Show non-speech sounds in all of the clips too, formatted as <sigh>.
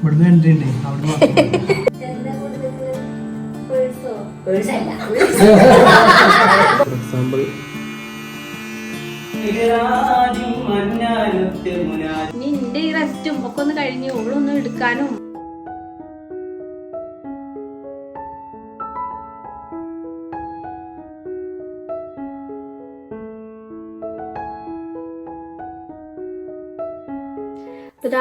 ഇവിടുന്ന് എൻട്രി ഉണ്ട്. അവിടുന്ന്. ഫോർ എക്സാമ്പിൾ നിന്റെ ഈ റെസ്റ്റും ഒക്കെ ഒന്ന് കഴിഞ്ഞ് ഓളൊന്നും എടുക്കാനും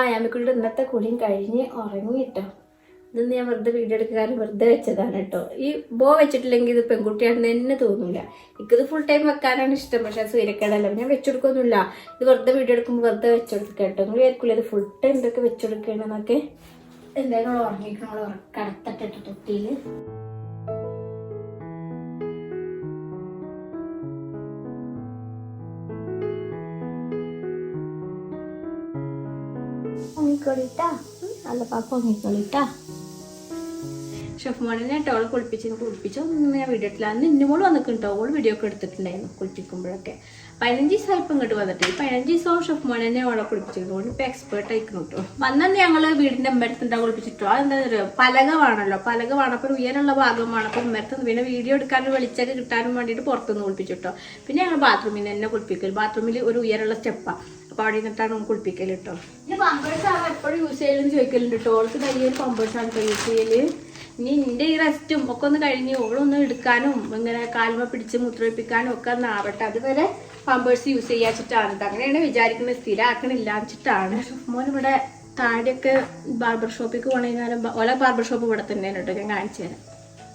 ആയാമിക്കുള്ള ഇന്നത്തെ കുളിയും കഴിഞ്ഞ് ഉറങ്ങി കേട്ടോ ഇതൊന്നും ഞാൻ വെറുതെ വീഡിയോ എടുക്കാൻ വെറുതെ വെച്ചതാണ് കേട്ടോ. ഈ ബോ വെച്ചിട്ടില്ലെങ്കിൽ ഇത് പെൺകുട്ടിയാണെന്ന് തന്നെ തോന്നില്ല എനിക്കിത് ഫുൾ ടൈം വെക്കാനാണ് ഇഷ്ടം പക്ഷേ സൂര്യക്കേടല്ല ഞാൻ വെച്ചെടുക്കൊന്നുമില്ല. ഇത് വെറുതെ വീഡിയോ എടുക്കുമ്പോൾ വെറുതെ വെച്ചെടുക്കട്ടോ കേട്ടോ. നിങ്ങൾ വിചാരിക്കില്ല ഇത് ഫുൾ ടൈം ഇതൊക്കെ വെച്ചെടുക്കണമെന്നൊക്കെ എന്തായാലും ഉറങ്ങിക്കണം അവൾ കടത്തട്ടിട്ട് തൊട്ടിയിൽ ഉറങ്ങിക്കോളിട്ടാ അല്ല പാപ്പ ഉറങ്ങിക്കോളിട്ടാ ഷെഫ് മോണിനെ കേട്ടോ അവളെ കുളിപ്പിച്ച് കുളിപ്പിച്ച് ഒന്നും ഞാൻ വീഡിയോ ഇട്ടില്ല അന്ന് ഇന്നു മോൾ വന്നിട്ടുണ്ടോ? അവൾ വീഡിയോ ഒക്കെ എടുത്തിട്ടുണ്ടായിരുന്നു കുളിപ്പിക്കുമ്പോഴൊക്കെ. പതിനഞ്ച് ദിവസം ഇപ്പം ഇങ്ങോട്ട് വന്നിട്ട്. ഈ പതിനഞ്ച് ദിവസം ഷെഫ് മോനെ അവളെ കുളിപ്പിച്ചിട്ടുണ്ട് ഓൾ ഇപ്പം എക്സ്പേർട്ട് ആയിക്കണം കേട്ടോ വന്നത് ഞങ്ങൾ വീടിന്റെ അമ്പലത്തിന്റെ കുളിപ്പിച്ചിട്ടോ? അതെന്താ പറയുക പലക വേണമല്ലോ പലക വേണപ്പോൾ ഉയരമുള്ള ഭാഗം വേണപ്പോൾ ഉമ്മരത്ത് പിന്നെ വീഡിയോ എടുക്കാനും വെളിച്ചൊക്കെ കിട്ടാനും വേണ്ടിയിട്ട് പുറത്തുനിന്ന് കുളിപ്പിച്ചിട്ടോ പിന്നെ ഞങ്ങൾ ബാത്റൂമിൽ തന്നെ കുളിപ്പിക്കൽ ബാത്റൂമിൽ ഒരു ഉയരമുള്ള സ്റ്റെപ്പാണ് അവിടെ നിന്നിട്ടാണ് കുളിപ്പിക്കൽ കേട്ടോ ഇനി പമ്പേഴ്സ് ആണ് എപ്പോഴും യൂസ് ചെയ്യലെന്ന് ചോദിക്കലുണ്ട് കേട്ടോ ഓൾക്ക് വലിയൊരു പമ്പേഴ്സ് ആണ് കേട്ടോ യൂസ് ചെയ്യൽ. ഇനി നിന്റെ ഈ റെസ്റ്റും ഒക്കെ ഒന്ന് കഴിഞ്ഞ് ഓളൊന്ന് എടുക്കാനും ഇങ്ങനെ കാൽമ പിടിച്ച് മുത്രൊഴിപ്പിക്കാനും ഒക്കെ ഒന്ന് ആവട്ടെ. അതുവരെ പമ്പേഴ്സ് യൂസ് ചെയ്യാച്ചിട്ടാണ് അങ്ങനെയാണ് വിചാരിക്കുന്നത് സ്ഥിരമാക്കണില്ല വെച്ചിട്ടാണ് മോൻ ഇവിടെ താടിയൊക്കെ ബാർബർ ഷോപ്പിൽ പോകണമെങ്കിലും ഓല ബാർബർ ഷോപ്പ് ഇവിടെ തന്നെയാണ് കേട്ടോ ഞാൻ കാണിച്ചു തരാം.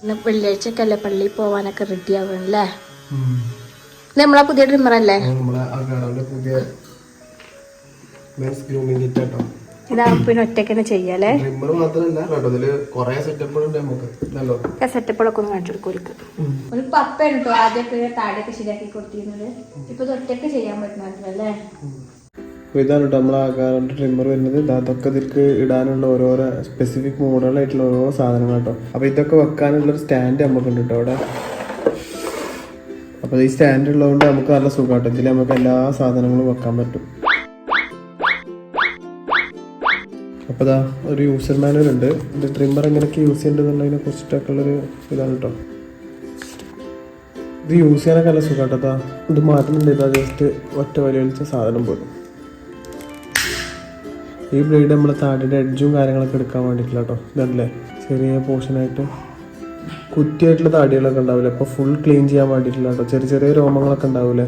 ഇന്ന് വെള്ളിയാഴ്ചക്കല്ലേ പള്ളിയിൽ പോവാനൊക്കെ റെഡി ആവണല്ലേ നമ്മളെ പുതിയ അല്ലേ? നമ്മളെ ആ കാണാന്റെ പുതിയ മെൻസ് ഗ്രൂമിംഗ് കിറ്റ് കേട്ടോ. ഇതാണ് പിന്നെ ഒറ്റയ്ക്ക് ചെയ്യാല്ലേ? ട്രിമ്മർ മാത്രമല്ല. കേട്ടോ ഇതിൽ കുറെ സെറ്റപ്പുകളുണ്ട് നമുക്ക്. സെറ്റപ്പുകളൊക്കെ ഒന്ന് കാണിച്ചു കൊടുക്കും ഒരു പപ്പയാണ് കേട്ടോ ആദ്യമൊക്കെ താഴെയൊക്കെ ശരിയാക്കി കൊടുത്തിരുന്നത്. ഇപ്പൊ ഇത് ഒറ്റയ്ക്ക് ചെയ്യാൻ പറ്റുന്നല്ലേ അപ്പോൾ ഇതാണ് കേട്ടോ നമ്മളെ ആകാറിന്റെ ട്രിമ്മർ വരുന്നത്. ഇത് അതൊക്കെ ഇതിലേക്ക് ഇടാനുള്ള ഓരോരോ സ്പെസിഫിക് മോഡലായിട്ടുള്ള ഓരോ സാധനങ്ങൾ കേട്ടോ. അപ്പോൾ ഇതൊക്കെ വെക്കാനുള്ള ഒരു സ്റ്റാൻഡ് നമുക്കുണ്ട് കേട്ടോ അവിടെ. അപ്പോൾ ഈ സ്റ്റാൻഡ് ഉള്ളതുകൊണ്ട് നമുക്ക് നല്ല സുഖമാട്ടോ ഇതിൽ നമുക്ക് എല്ലാ സാധനങ്ങളും വെക്കാൻ പറ്റും. അപ്പോൾ ഇതാ ഒരു യൂസർ മാനുവൽ ഉണ്ട്. ഇത് ട്രിമ്മർ എങ്ങനെയൊക്കെ യൂസ് ചെയ്യേണ്ടതെന്നുള്ളതിനെ കുറിച്ചിട്ടൊക്കെ ഉള്ളൊരു ഇതാണ് കേട്ടോ ഇത് യൂസ് ചെയ്യാനൊക്കെ നല്ല സുഖമാട്ടോ ഇതാ ഇത് മാറ്റുന്നുണ്ട്. ഇതാ ജസ്റ്റ് ഒറ്റ വലിയ വലിച്ച സാധനം പോലും. ഈ ബ്ലേഡ് നമ്മൾ താടിയുടെ എഡ്ജും കാര്യങ്ങളൊക്കെ എടുക്കാൻ വേണ്ടിയിട്ടില്ല കേട്ടോ ഇതല്ലേ? ചെറിയ പോർഷനായിട്ട് കുറ്റിയായിട്ടുള്ള താടികളൊക്കെ ഉണ്ടാവില്ലേ? അപ്പോൾ ഫുൾ ക്ലീൻ ചെയ്യാൻ വേണ്ടിയിട്ടില്ല കേട്ടോ ചെറിയ ചെറിയ രോമങ്ങളൊക്കെ ഉണ്ടാവില്ലേ?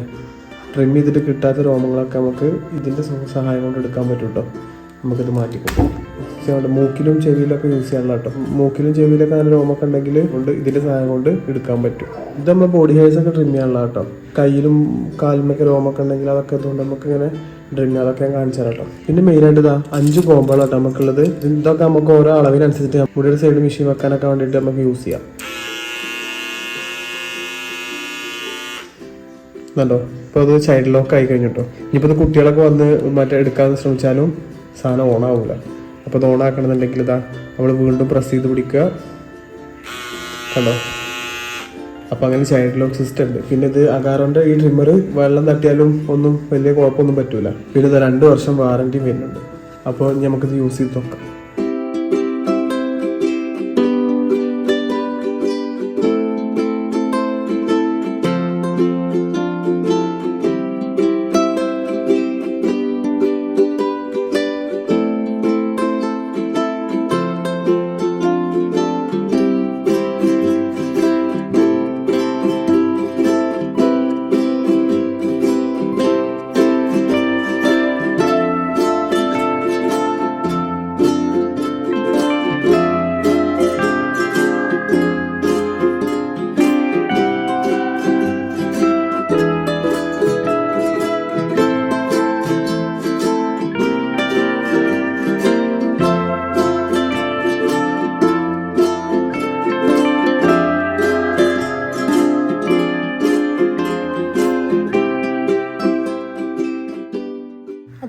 ട്രിം ചെയ്തിട്ട് കിട്ടാത്ത രോമങ്ങളൊക്കെ നമുക്ക് ഇതിന്റെ സഹായം കൊണ്ട് എടുക്കാൻ പറ്റും കേട്ടോ നമുക്കിത് മാറ്റിക്കൊടുക്കാം. ചെയ്യാണ്ട് മൂക്കിലും ചെവിയിലൊക്കെ യൂസ് ചെയ്യാനുള്ള കേട്ടോ മൂക്കിലും ചെവിയിലൊക്കെ അങ്ങനെ രോമൊക്കെ ഉണ്ടെങ്കിൽ കൊണ്ട് ഇതിന്റെ സഹായം കൊണ്ട് എടുക്കാൻ പറ്റും. ഇത് നമ്മൾ ബോഡി ഹെയർസ് ഒക്കെ ട്രിം ചെയ്യാനുള്ള കേട്ടോ കയ്യിലും കാലിലൊക്കെ രോമൊക്കെ ഉണ്ടെങ്കിൽ അതൊക്കെ അതുകൊണ്ട് നമുക്ക് ഇങ്ങനെ ഡ്രിം അതൊക്കെ ഞാൻ കാണിച്ചു തരാം പിന്നെ മെയിനായിട്ട് ഇതാ അഞ്ച് കോമ്പുകളാട്ടോ നമുക്കുള്ളത് ഇതൊക്കെ നമുക്ക് ഓരോ അളവിനനുസരിച്ചിട്ട് ഒരു സൈഡ് മെഷീൻ വെക്കാനൊക്കെ വേണ്ടിയിട്ട് നമുക്ക് യൂസ് ചെയ്യാം. ണ്ടോ ഇപ്പോൾ അത് ചൈൽഡ് ലോക്ക് ആയി കഴിഞ്ഞിട്ടോ ഇനിയിപ്പോൾ ഇത് കുട്ടികളൊക്കെ വന്ന് മറ്റേ എടുക്കാൻ ശ്രമിച്ചാലും സാധനം ഓൺ ആവില്ല അപ്പോൾ അത് ഓൺ ആക്കണമെന്നുണ്ടെങ്കിൽ ഇതാ നമ്മൾ വീണ്ടും പ്രസ് ചെയ്ത് പിടിക്കുക. കണ്ടോ? അപ്പോൾ അങ്ങനെ ചൈൽഡ് ലോക്ക് സിസ്റ്റം ഉണ്ട്. പിന്നെ ഇത് അകാറോന്റെ ഈ ട്രിമ്മർ വെള്ളം തട്ടിയാലും ഒന്നും വലിയ കുഴപ്പമൊന്നും പറ്റൂല. പിന്നെ ഇത് രണ്ട് വർഷം വാറണ്ടി വരുന്നുണ്ട്. അപ്പോൾ നമുക്ക് നമുക്കിത് യൂസ് ചെയ്ത് നോക്കാം.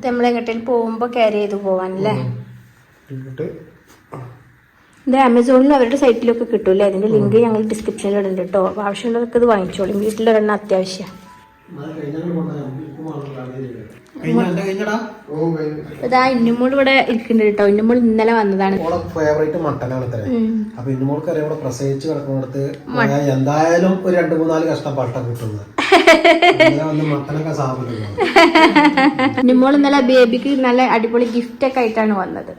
നമ്മൾ എങ്ങോട്ടേലും പോകുമ്പോൾ ക്യാരി ചെയ്ത് പോവാനല്ലേ? ഇത് ആമസോണിലും അവരുടെ സൈറ്റിലൊക്കെ കിട്ടൂല്ലേ? അതിന്റെ ലിങ്ക് ഞങ്ങൾ ഡിസ്ക്രിപ്ഷനിൽ ഇടുന്നുണ്ട് കേട്ടോ ആവശ്യമുള്ളവർക്ക് ഇത് വാങ്ങിച്ചോളും. വീട്ടിലൊരെണ്ണം അത്യാവശ്യം. ഇതാ ഇന്നുമോൾ ഇവിടെ ഇരിക്കുന്നുണ്ട് കേട്ടോ. ഇന്നുമോൾ ഇന്നലെ വന്നതാണ്. ഫേവറേറ്റ് മട്ടനാണ് ഇത്ര. അപ്പൊ ഇന്നുമോൾക്ക് അറിയാം ഇവിടെ പ്രസവിച്ച് കിടക്കുന്നിടത്ത് എന്തായാലും ഒരു രണ്ട് മൂന്നാൽ കഷ്ടം പട്ട കിട്ടുന്നത് നിമ്മോൾ ഇന്നലെ ബേബിക്ക് നല്ല അടിപൊളി ഗിഫ്റ്റ് ഒക്കെ ആയിട്ടാണ് വന്നത്.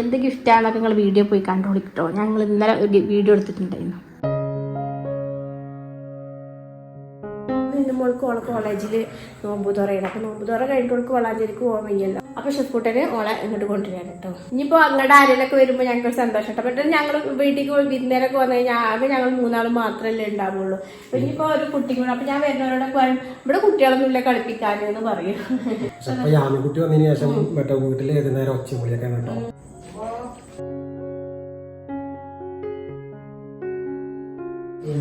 എന്ത് ഗിഫ്റ്റാണെന്നൊക്കെ നിങ്ങൾ വീഡിയോ പോയി കണ്ടുപിടിക്കട്ടോ ഞങ്ങൾ ഇന്നലെ ഒരു വീഡിയോ എടുത്തിട്ടുണ്ടായിരുന്നു. മോൾക്ക് ഓളെ കോളേജിൽ നോമ്പ് തുറയാണ്. അപ്പൊ നോമ്പ് തുറ കഴിഞ്ഞിട്ട് ഓൾക്ക് വളാഞ്ചേരിക്ക് പോകാൻ വയ്യല്ലോ. അപ്പൊ ഷെഫ്കൂട്ടന് ഓളെ ഇങ്ങോട്ട് കൊണ്ടുവരാൻ കേട്ടോ ഇനിയിപ്പോ അങ്ങോട്ട് ആരെയൊക്കെ വരുമ്പോൾ ഞങ്ങൾക്ക് സന്തോഷം കേട്ടോ മറ്റേ ഞങ്ങൾ വീട്ടിലേക്ക് വിരുന്നേരൊക്കെ വന്നു കഴിഞ്ഞാൽ ആകെ ഞങ്ങൾ മൂന്നാളും മാത്രമല്ലേ ഉണ്ടാവുള്ളൂ. ഇനിയിപ്പോ ഒരു കുട്ടിക്ക് കൂടെ അപ്പൊ ഞാൻ വരുന്നവരോടൊക്കെ പറയും ഇവിടെ കുട്ടികളൊന്നും ഇല്ല കളിപ്പിക്കാൻ എന്ന് പറയും. പക്ഷെ യാമിക്കുട്ടി വന്നതിന് ശേഷം മറ്റേ വീട്ടിൽ ഏത് നേരം ഒച്ചയും കേട്ടോ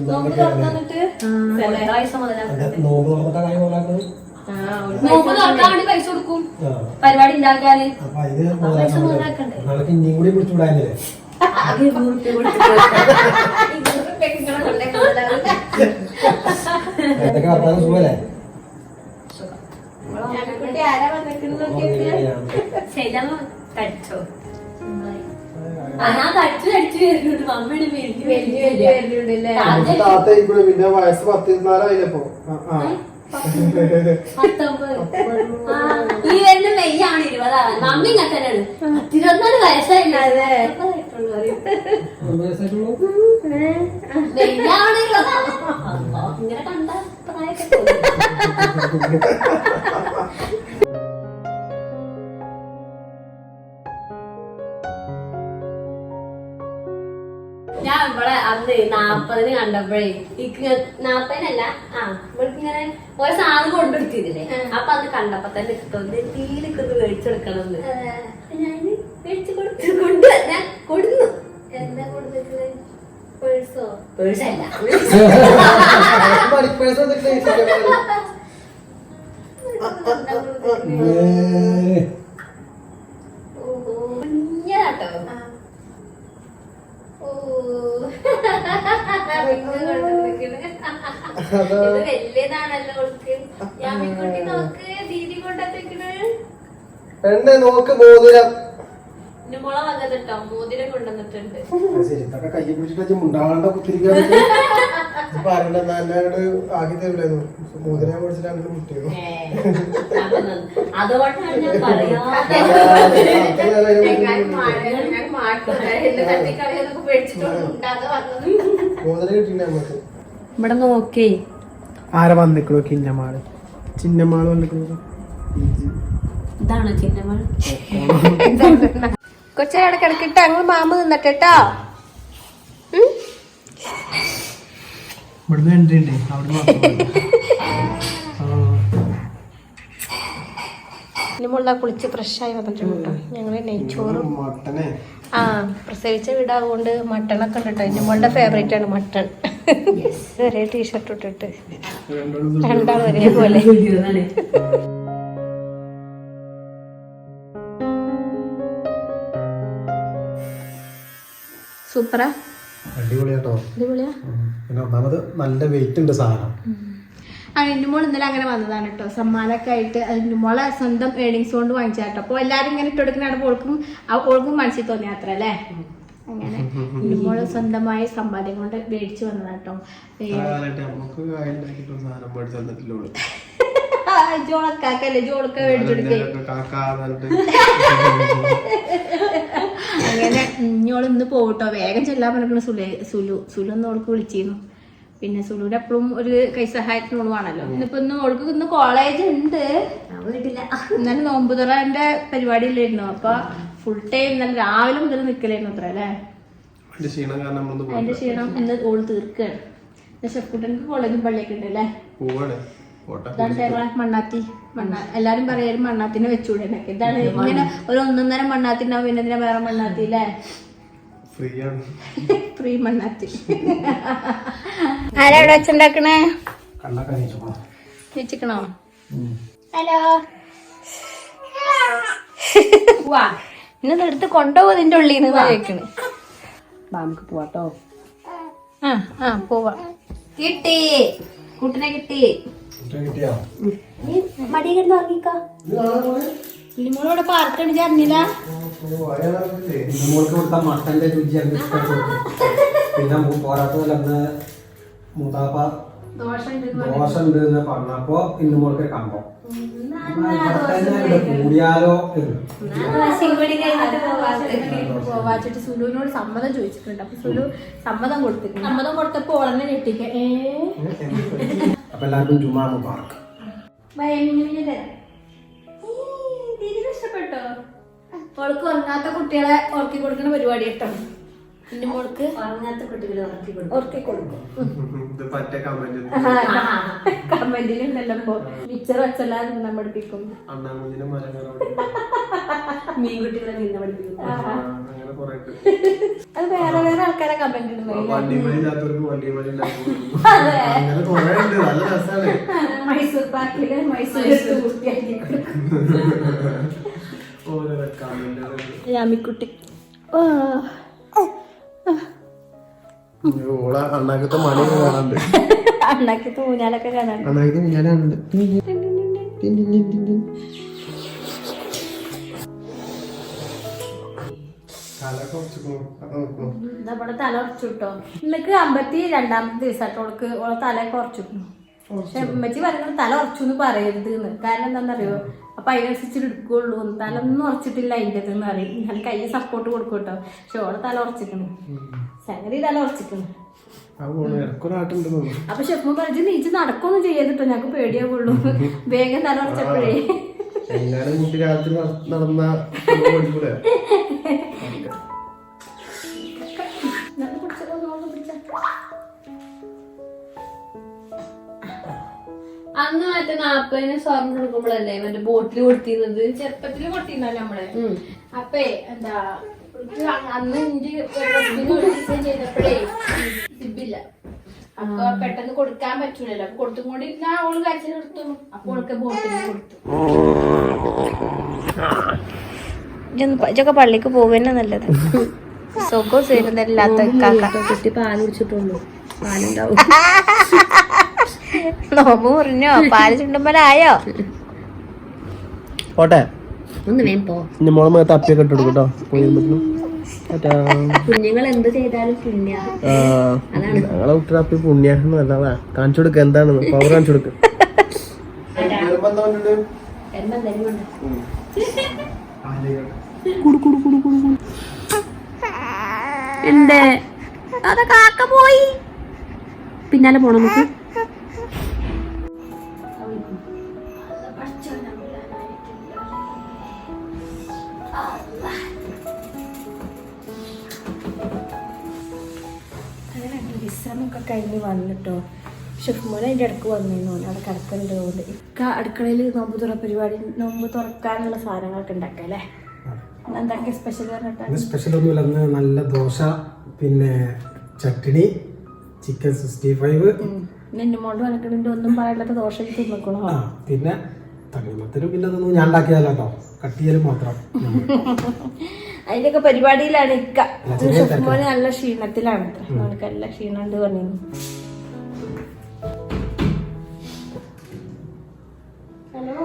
നോമ്പ് തുറന്നിട്ട് അത് നോമ്പ് തുറന്നിട്ട കാര്യം പോലാക്കുന്നത് നോമ്പ് തുറക്കാൻ വേണ്ടി പൈസ കൊടുക്കും. പരിപാടി ഉണ്ടാക്കാന് അപ്പൊ ഇത് നാളേക്ക് ഇനിയും കൂടി പിടിച്ചു വിടാനില്ലേ? എന്തൊക്കെ വർത്താനം? സുഖല്ലേ? കുട്ടി ആരാ വന്നിരിക്കുന്നത് ശരിയാണോ കഴിച്ചോ താത്ത ഇവിടെ പിന്നെ വയസ്സ് പത്തിരുന്നാലായില്ലപ്പോ ഈ വരുന്ന മെയ്യാണ് ഇരുപതാണ് മമ്മി ഇങ്ങനെ തന്നെയാണ്. പത്തിരുപത്തിനാല് വയസ്സായില്ലേ? മെയ്യാണ് ഇങ്ങനെ കണ്ട പ്രായമൊക്കെ <laughs> അന്ന് നാപ്പതിന് കണ്ടപ്പോഴേ ഇക്ക് നാപ്പതിനല്ല ആ ഇവൾക്ക് ഇങ്ങനെ ഓരോ സാധനം കൊണ്ടുവരുത്തിയില്ലേ? അപ്പൊ അത് കണ്ടപ്പോ തന്നെ ഇഷ്ടം എന്തെങ്കിലും ഒന്ന് മേടിച്ചെടുക്കണം എന്ന് ഞാൻ മേടിച്ചു കൊടുത്തു കൊണ്ട് ഞാൻ കൊടുന്നു. എന്താ കൊടുത്തിട്ടുള്ളത് പേഴ്സോ? പേഴ്സല്ല. ഓഹോ ഇത് വലിയതാണല്ലോ ഓൾക്ക് ഞാൻ കുട്ടി നോക്ക് ദീദി പെണ്ണെ നോക്ക് മോതിരം. എന്റെ മുള വന്നിട്ടോ മോതിരം കൊണ്ടുവന്നിട്ടുണ്ട്. ആ, ശരി. ഇതൊക്കെ കയ്യെ പിടിച്ചിട്ട് മുണ്ടാണ്ട കുത്തിരിക്കാൻ <laughs> എന്നോട് ആക്കി തരില്ലായിരുന്നു. അതുകൊണ്ടാണ് ഞാൻ <laughs> കിട്ടിയില്ല നമുക്ക് ഇവിടെ നോക്കേ. ആരെ വന്നിക്കണോ കിന്നമാൾ ചിന്നമാൾ വന്നിക്കണോ ഇതാണോ കൊച്ചിനെ കിടക്കിട്ട് ഞങ്ങൾ മാമ നിന്നിട്ടോ ഇവിടുന്ന് കണ്ടിട്ടുണ്ട് അവിടുന്ന് <laughs> ഇനിമുള്ള കുളിച്ച് ഫ്രഷായി വന്നിട്ടുണ്ട് കേട്ടോ. ഞങ്ങൾ നെയ്ച്ചോറും മട്ടനെ. ആ പ്രസവിച്ച വീടാകൊണ്ട് മട്ടണൊക്കെ ഉണ്ട് കേട്ടോ. നിമ്മളുടെ ഫേവറേറ്റ് ആണ് മട്ടൺ. <laughs> ഒരേ ടീഷർട്ട് ഇട്ടിട്ട്. രണ്ടാം ഒരേ പോലെ. സൂപ്പറാ. അടിപൊളിയാട്ടോ. അടിപൊളിയാ. പിന്നെ ഒന്നാമത് നല്ല വെയിറ്റ് ഉണ്ട് സാധനം. ആ ഇന്നുമോൾ ഇന്നലെ അങ്ങനെ വന്നതാണ് കേട്ടോ സമ്മാനമൊക്കെ ആയിട്ട് ഇന്നുമോളെ സ്വന്തം ഏണിങ്സ് കൊണ്ട് വാങ്ങിച്ചാട്ടോ അപ്പോൾ എല്ലാരും ഇങ്ങനെ ഇട്ടെടുക്കുന്നതാണ് ഓൾക്കും ആ ഓൾക്കും മനസ്സിൽ തോന്നിയ അത്ര അല്ലേ? അങ്ങനെ. ഇന്നുമോൾ സ്വന്തമായ സമ്പാദ്യം കൊണ്ട് മേടിച്ചു വന്നതാട്ടോ കേട്ടോ ജോളക്കാക്കല്ലേ ജോളക്ക മേടിച്ചെടുക്കേ അങ്ങനെ ഇഞ്ഞോൾ ഇന്ന് പോകട്ടോ വേഗം ചെല്ലാൻ പറഞ്ഞിരിക്കണ സുലു സുലു. സുലു ഒന്ന് ഓൾക്ക് വിളിച്ചിരുന്നു. പിന്നെ സുലുവിന് എപ്പോഴും ഒരു കൈസഹായത്തിന് ഓളുവാണല്ലോ ഇന്നിപ്പോ ഇന്ന് ഓൾക്ക് ഇന്ന് കോളേജ് ഉണ്ട്. ഇന്നലെ ഇന്നലെ നോമ്പുതുറന്റെ പരിപാടി ഇല്ലായിരുന്നു അപ്പൊ ഫുൾ ടൈം ഇന്നലെ രാവിലെ മുതൽ നിക്കലായിരുന്നു അത്ര അല്ലേ? അതിന്റെ ക്ഷീണം കാരണം നമ്മളൊന്ന് അതിന്റെ ക്ഷീണം ഇന്ന് ഓൾ തീർക്കാണ്. ഷെഫ്കുട്ടൻക്ക് കോളേജും പള്ളിയൊക്കെ ഉണ്ട് അല്ലേ? മണ്ണാത്തി. മണ്ണാ എല്ലാരും പറയാരും മണ്ണാത്തിനെ വെച്ചൂടെ ഇതാണ് ഇങ്ങനെ ഒരു ഒന്നൊന്നര മണ്ണാത്തി ഉണ്ടാവും പിന്നെ ഇതിനെ വേറെ മണ്ണാത്തി അല്ലേ? ഫ്രീ ആണ് ഫ്രീ മണ്ണാത്തി. ആരാ ഇവിടെ വെച്ചുണ്ടാക്കണേ വെച്ചിക്കണോ ഹലോ. വാ. ഇന്നത് എടുത്ത് കൊണ്ടുപോകും ഇതിന്റെ ഉള്ളിൽ നിന്ന് ചോദിക്കണ് നമുക്ക് പോവാട്ടോ ആ ആ പോവാ. കിട്ടി. കുട്ടിനെ കിട്ടി. മടി കിടന്ന് ഉറങ്ങിക്കോ. ഇനിമോളോടെ പാർക്കുണ്ട് ചേർന്നില്ല മോൾക്ക് കൊടുത്ത മട്ടന്റെ രുചി അങ്ങ് ഇഷ്ടപ്പെട്ടു. പിന്നെ പോരാത്തതല്ല അന്ന് മൂത്താപ്പ ദോശ ഉണ്ട് എന്ന് പറഞ്ഞപ്പോ ഇന്ന് മോൾക്ക് കമ്പം കൂടിയാലോ വാച്ചിട്ട് സുലുവിനോട് സമ്മതം ചോദിച്ചിട്ടുണ്ട്. അപ്പൊ സുലു സമ്മതം കൊടുത്തിട്ടുണ്ട്. സമ്മതം കൊടുത്തപ്പോ ഉടനെ ഞെട്ടിക്ക. ഏ? അപ്പൊ എല്ലാവർക്കും ജുമാ മുബാറക്ക് തീരെ ഇഷ്ടപ്പെട്ടോ? ഓൾക്ക് ഉറങ്ങാത്ത കുട്ടികളെ ഉറക്കി കൊടുക്കുന്ന പരിപാടി കേട്ടോ എന്റെ മോൾക്ക്? ഉറങ്ങാത്ത കുട്ടികളെ ഉറക്കി കൊടുക്കും. ഉറക്കി കൊടുക്കും. കമന്റിലുണ്ടല്ലോ മിച്ചർ പഠിപ്പിക്കും. മീൻകുട്ടികളെ നിന്ന് പഠിപ്പിക്കും. അത് വേറെ വേറെ ആൾക്കാരെ കമന്റ് മൈസൂർ പാക്കിൽ മൈസൂർ രാമിക്കുട്ടി. അണ്ണാക്കത്തെ മണിയൊക്കെ കാണാണ്ട് അണ്ണാക്കത്തെ തൂഞ്ഞാലൊക്കെ കാണാണ്ട് അണ്ണാക്കത്തെ ഞാനുണ്ട് നമ്മുടെ തല ഉറച്ചിട്ടോ ഇന്നക്ക് അമ്പത്തി രണ്ടാമത്തെ ദിവസമായിട്ട് ഓൾക്ക് ഓളെ തല കുറച്ചിട്ടു പക്ഷെ ഉമ്മച്ചി പറയുന്നത് തല ഉറച്ചു എന്ന് പറയരുത് എന്ന് കാരണം എന്താണെന്നറിയോ അപ്പൊ അതിനനുസരിച്ച് എടുക്കുള്ളൂ. തല ഒന്നും ഉറച്ചിട്ടില്ല അതിന്റെ എന്ന് പറയും. ഞാൻ കൈ സപ്പോർട്ട് കൊടുക്കും കേട്ടോ പക്ഷെ ഓളെ തല ഉറച്ചിക്കണം സംഗതി തല ഉറച്ചിക്കണം അപ്പൊ ഷെഫ് പറഞ്ഞു നീച്ച് നടക്കൊന്നും ചെയ്യരുട്ടോ ഞങ്ങൾക്ക് പേടിയാവുള്ളൂ. <laughs> വേഗം തല ഉറച്ചപ്പോഴേ. നടന്ന <laughs> മറ്റേ നാപ്പതിന് സ്വർണം കൊടുക്കുമ്പോഴല്ലേ മറ്റേ ബോട്ടിൽ കൊടുത്തിരുന്നത്? ചെറുപ്പത്തിൽ കൊടുത്തിരുന്നല്ലോ നമ്മൾ. അപ്പേ എന്താ അന്ന് ഇഞ്ചി ഡിസൈൻ ചെയ്തപ്പോഴേ സിബില്ല അപ്പൊ പെട്ടെന്ന് കൊടുക്കാൻ പറ്റൂലല്ലോ. അപ്പൊ കൊടുത്തും ഞാൻ ഓൾ കരച്ചിൽ കൊടുത്തു അപ്പൊ ഓൾക്ക് ബോട്ടിൽ കൊടുത്തു. ഇതൊക്കെ പള്ളിക്ക് പോകുന്ന നല്ലത്. സുഖവും സേരുന്നല്ലാത്ത കാക്ക കുട്ടി പാൽ കുടിച്ചിട്ടുള്ളൂ. പാലുണ്ടാവും. <laughs> നോമ്പ് മുറിഞ്ഞോ? പാൽ ചുണ്ടുമ്പലായോ പോട്ടെ. ഒന്ന് വേം പോ. ഇനി മോളെ മേത്ത് അപ്പിയൊക്കെ ഇട്ട് കൊടുക്കട്ടോ. കുഞ്ഞുങ്ങൾ എന്ത് ചെയ്താലും പുണ്യ. ഞങ്ങളെ കുട്ടിയുടെ അപ്പി അല്ല കാണിച്ചു കൊടുക്ക എന്താണെന്ന് പവർ കാണിച്ചു കൊടുക്ക. എന്തേ? അത കാക്ക പോയി. പിന്നാലെ പോണം നമുക്ക്. അങ്ങനെ വിശ്രമമൊക്കെ കഴിഞ്ഞ് വന്നിട്ടോ. ഷെഫ്മോൻ അതിന്റെ ഇടയ്ക്ക് വന്നിരുന്നു. അവിടെ കിടക്കുന്നുണ്ട് കൊണ്ട് ഇക്ക അടുക്കളയിൽ നോമ്പ് തുറ പരിപാടി നോമ്പ് തുറക്കാനുള്ള സാധനങ്ങളൊക്കെ ഉണ്ടാക്കാം അല്ലേ? എന്തൊക്കെ സ്പെഷ്യൽ സ്പെഷ്യൽ ഒന്നുമില്ല. അന്ന് നല്ല ദോശ പിന്നെ ചട്ടിണി ചിക്കൻ സിക്സ്റ്റി ഫൈവ് നിന്നെ മോണ്ട് വനക്കണിന്റെ ഒന്നും പറയാത്ത ദോശ തിന്നിക്കണോ? പിന്നെ തണ്ണിമത്തനും പിന്നെ അതൊന്നും ഞാൻ ഉണ്ടാക്കിയതല്ല കേട്ടോ. കട്ടിയലും മാത്രം അതിന്റെയൊക്കെ പരിപാടിയിലാണ് ഇക്ക. നല്ല ക്ഷീണത്തിലാണ് മോനക്ക് നല്ല ക്ഷീണമുണ്ട് പറഞ്ഞിരുന്നു. ഹലോ.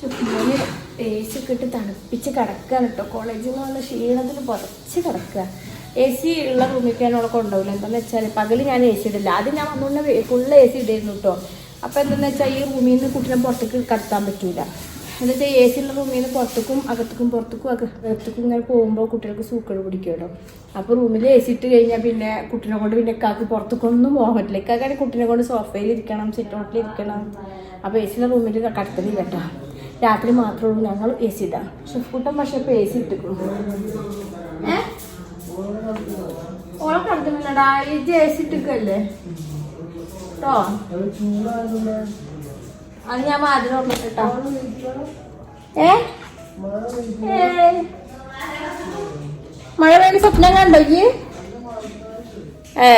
ഷെഫ് മോന് എ സി ഒക്കെ ഇട്ട് തണുപ്പിച്ച് കിടക്കുകയാണ് കേട്ടോ കോളേജിൽ നിന്നുള്ള ക്ഷീണത്തിൽ പുറച്ച് കിടക്കുക എ സി ഉള്ള റൂമിൽ ഞാൻ ഉണ്ടാവില്ല കൊണ്ടുപോകില്ല. എന്താണെന്ന് വെച്ചാൽ പകൽ ഞാൻ എ സി ഇടില്ല. ആദ്യം ഞാൻ വന്നുകൊണ്ട് ഫുള്ള് എ സി ഇടായിരുന്നു കേട്ടോ അപ്പോൾ എന്താണെന്ന് വെച്ചാൽ ഈ റൂമിൽ നിന്ന് കുട്ടീനെ പുറത്തേക്ക് കടത്താൻ പറ്റൂല. എന്ന് വെച്ചാൽ എ സി ഉള്ള റൂമിൽ നിന്ന് പുറത്തേക്കും അകത്തേക്കും പുറത്തേക്കും അക- അകത്തേക്കും ഇങ്ങനെ പോകുമ്പോൾ കുട്ടികൾക്ക് സൂക്കേട് പിടിക്കുമല്ലോ അപ്പോൾ റൂമിൽ എ സി ഇട്ട് കഴിഞ്ഞാൽ പിന്നെ കുട്ടീനെ കൊണ്ട് പിന്നെ കാക്ക് പുറത്തേക്കൊന്നും പോകാൻ പറ്റില്ല ഇക്കാക്കാണെങ്കിൽ കുട്ടീനെ കൊണ്ട് സോഫയിൽ ഇരിക്കണം സിറ്റ് ഔട്ടിൽ ഇരിക്കണം. അപ്പോൾ എ സിയുള്ള റൂമിൽ കടത്തലില്ല കേട്ടോ. രാത്രി മാത്രമേ ഉള്ളൂ ഞങ്ങൾ എ സി ഇടാം. ഷെഫ്കൂട്ടം പക്ഷേ ഇപ്പോൾ എ സി ഇട്ടിക്കും ഏ? ഓളെ കടത്തുന്നില്ലടാ ഈ ജെ സി ഇട്ടിക്കല്ലേ കേട്ടോ അത് ഞാൻ വാതിൽ ഓർമ്മിട്ടോ ഏ. മഴ പെയ്യുന്ന സ്വപ്നം കണ്ടോ ഈ ഏ.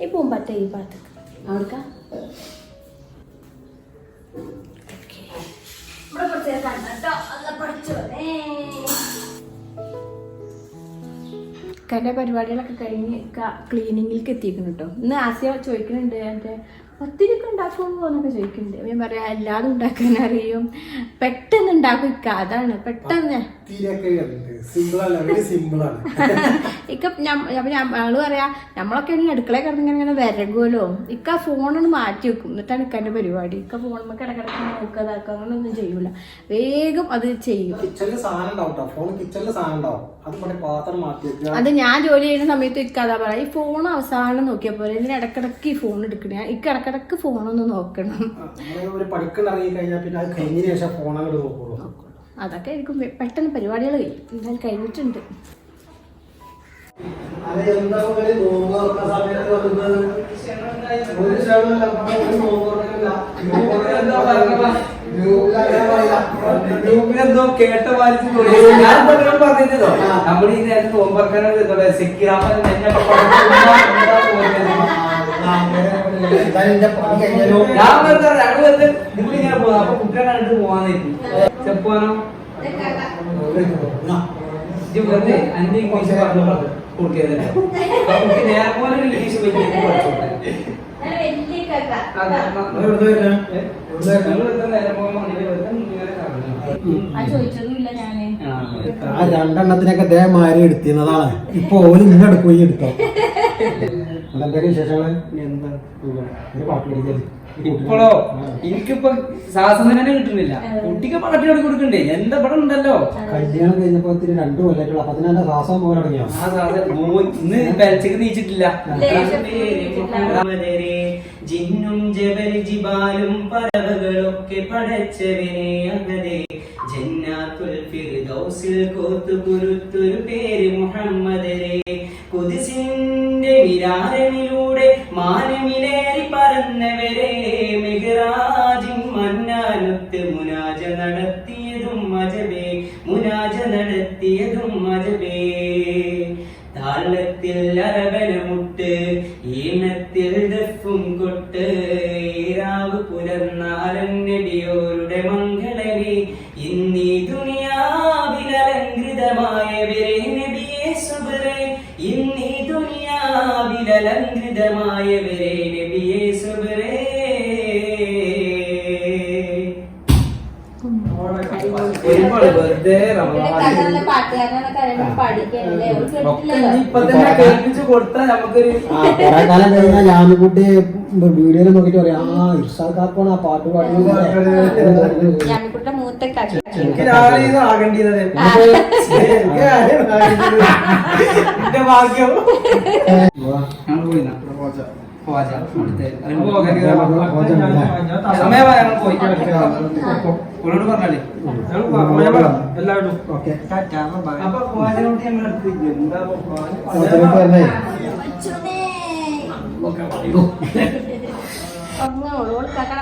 ഈ പൂമ്പറ്റ ഈ ഭാഗത്തേക്ക്. അവിടുക്ക? ഇവിടെ കുറച്ച് കണ്ടോ അല്ല പഠിച്ചോനെ കന്റെ പരിപാടികളൊക്കെ കഴിഞ്ഞ് ക്ലീനിങ്ങിലേക്ക് എത്തിയിരിക്കുന്നു കേട്ടോ ഇന്ന് ആസിയ ചോദിക്കുന്നുണ്ട് എന്റെ പത്തിരിയൊക്കെ ഉണ്ടാക്കുമ്പോൾ എന്നൊക്കെ ചോദിക്കുന്നുണ്ട്. ഞാൻ പറയാം എല്ലാതും ഉണ്ടാക്കാൻ അറിയും. പെട്ടെന്ന് ഉണ്ടാക്കും ഇക്ക അതാണ്. പെട്ടെന്ന്. <laughs> ഇക്ക ഞമ്മൾ പറയാ നമ്മളൊക്കെ ഇനി അടുക്കള കിടന്ന് ഇങ്ങനെ വിരകുമല്ലോ ഇക്ക ഫോണൊന്ന് മാറ്റി വെക്കും. എന്നിട്ടാണ് ഇക്കാന്റെ പരിപാടി. ഇക്ക ഫോണുമ്പോ കിടക്കിടക്ക് നോക്കുക ഇതാക്കുക അങ്ങനൊന്നും ചെയ്യൂല. വേഗം അത് ചെയ്യും. അത് ഞാൻ ജോലി ചെയ്യുന്ന സമയത്ത് ഇക്ക അതാ പറയാ ഈ ഫോൺ അവസാനം നോക്കിയപ്പോലെ ഇതിന് ഇടക്കിടക്ക് ഈ ഫോൺ എടുക്കണേ. ഇക്ക ഇടക്കിടക്ക് ഫോണൊന്ന് നോക്കണം. പഠിക്കണം കഴിഞ്ഞാൽ പിന്നെ അത് കഴിഞ്ഞ ശേഷം ഫോണങ്ങോട്ട് നോക്കുള്ളൂ. അതൊക്കെ ആയിരിക്കും. പെട്ടെന്ന് പരിപാടികൾ കഴിയും. എന്തായാലും കഴിഞ്ഞിട്ടുണ്ട്. ഗ്രൂപ്പിലെന്തോ കേട്ട വായിച്ച്. ഞാൻ പറഞ്ഞിരുന്നല്ലോ. നമ്മൾ ഈ നേരത്തെ എന്റെ പണി ഞാൻ വെറുതെ ഞങ്ങൾ വെറുതെ നിങ്ങൾ ഇങ്ങനെ പോകും അപ്പൊ കുട്ടികളെ കണ്ടിട്ട് പോവാന്നിരിക്കും ചെപ്പാനോ? అన్ని ఇంగ్లీష్ അന്റെ ഇംഗ്ലീഷ് പറഞ്ഞു കുട്ടിയതല്ലേ. കുട്ടി നേരെ പോലെ ഒരു ഇംഗ്ലീഷ് പറ്റി പഠിച്ചോട്ടെ. എവിടുന്ന് വരുന്നത്? എവിടുന്ന് വരുന്നത്? ഞങ്ങൾ വെറുതെ നേരെ പോകുമ്പോൾ വെറുതെ ഇങ്ങനെ കറങ്ങും. ആ രണ്ടെണ്ണത്തിനൊക്കെ ദേഹമാരി എടുത്തിരുന്നതാണ്. ഇപ്പൊ ഓൽ ഇന്നെടുക്കുകയും പോയി എടുത്തോ? എന്തൊക്കെ വിശേഷങ്ങൾ? എന്താ ഒരു പാട്ട് പഠിക്കൽ ഇപ്പോഴോ? എനിക്കിപ്പോ ശ്വാസം തന്നെ കിട്ടുന്നില്ല കുട്ടിക്ക് പാട്ടിയോട് കൊടുക്കണ്ടേ? എന്താ ഇവിടെ ഉണ്ടല്ലോ? കല്യാണം കഴിഞ്ഞപ്പോ രണ്ടു കൊല്ലായിട്ടുള്ള അതിനെ ശ്വാസം പോലെ തുടങ്ങിയോ? ആ ശ്വാസം ഇന്ന് പെരച്ചക്ക് നീച്ചിട്ടില്ല. ജിന്നും ജബൽ ജിബാലും പറവകളൊക്കെ പടച്ചവനെ അങ്ങനെ ജന്നാത്തുൽ ഫിർദൗസിൽ കോത്തു കുരുത്തൊരു പേര് മുഹമ്മദരെ കുതിസിന്റെ വിരാരമിലൂടെ മാനമിലേറി പറന്നവരെ. മെഹ്റാജിൻ മന്നാനൊത്ത് മുനാജ നടത്തിയതും മജബേ മുനാജ നടത്തിയതും മജബേ. താളത്തിൽ അരവനമുട്ട് ഈണത്തിൽ ദഫും കൊട്ട് ഈരാവ് പുലർന്നാലൻ നബിയോരുടെ മംഗളമേ കൊറേ കാലം കഴിഞ്ഞാൽ ലാമിക്കുട്ടി വീഡിയോയിൽ നോക്കിട്ട് പറയാം ആ ഇർഷാദാക്കാണ് ആ പാട്ട് പാടുന്നത് <laughs> ഭാഗ്യം.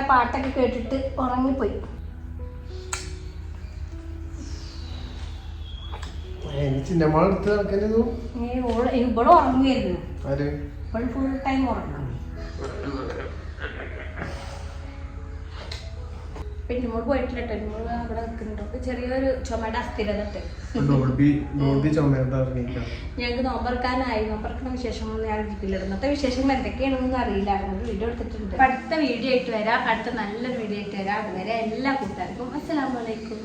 പാട്ടൊക്കെ കേട്ടിട്ട് ഉറങ്ങിപ്പോയി. ചിന്നമ്മ ഇവിടെ ഉറങ്ങുകയായിരുന്നു ഫുൾ ടൈം ഉറങ്ങും മോൾ പോയിട്ടില്ല മോൾ അവിടെ നിൽക്കുന്നുണ്ട്. ചെറിയൊരു ചുമയുടെ അസ്ഥിരത ഞങ്ങൾക്ക് നോമ്പറക്കാനായി. നോമ്പറക്കുന്ന വിശേഷങ്ങളൊന്നും ഞാൻ എടുത്തില്ല ഇന്നത്തെ വിശേഷങ്ങൾ എന്തൊക്കെയാണെന്നൊന്നും അറിയില്ല. അതുകൊണ്ട് വീഡിയോ എടുത്തിട്ടുണ്ട്. അടുത്ത വീഡിയോ ആയിട്ട് വരാം. അടുത്ത നല്ലൊരു വീഡിയോ ആയിട്ട് വരാം. അതുവരെ എല്ലാ കൂട്ടുകാർക്കും അസ്സലാമലൈക്കും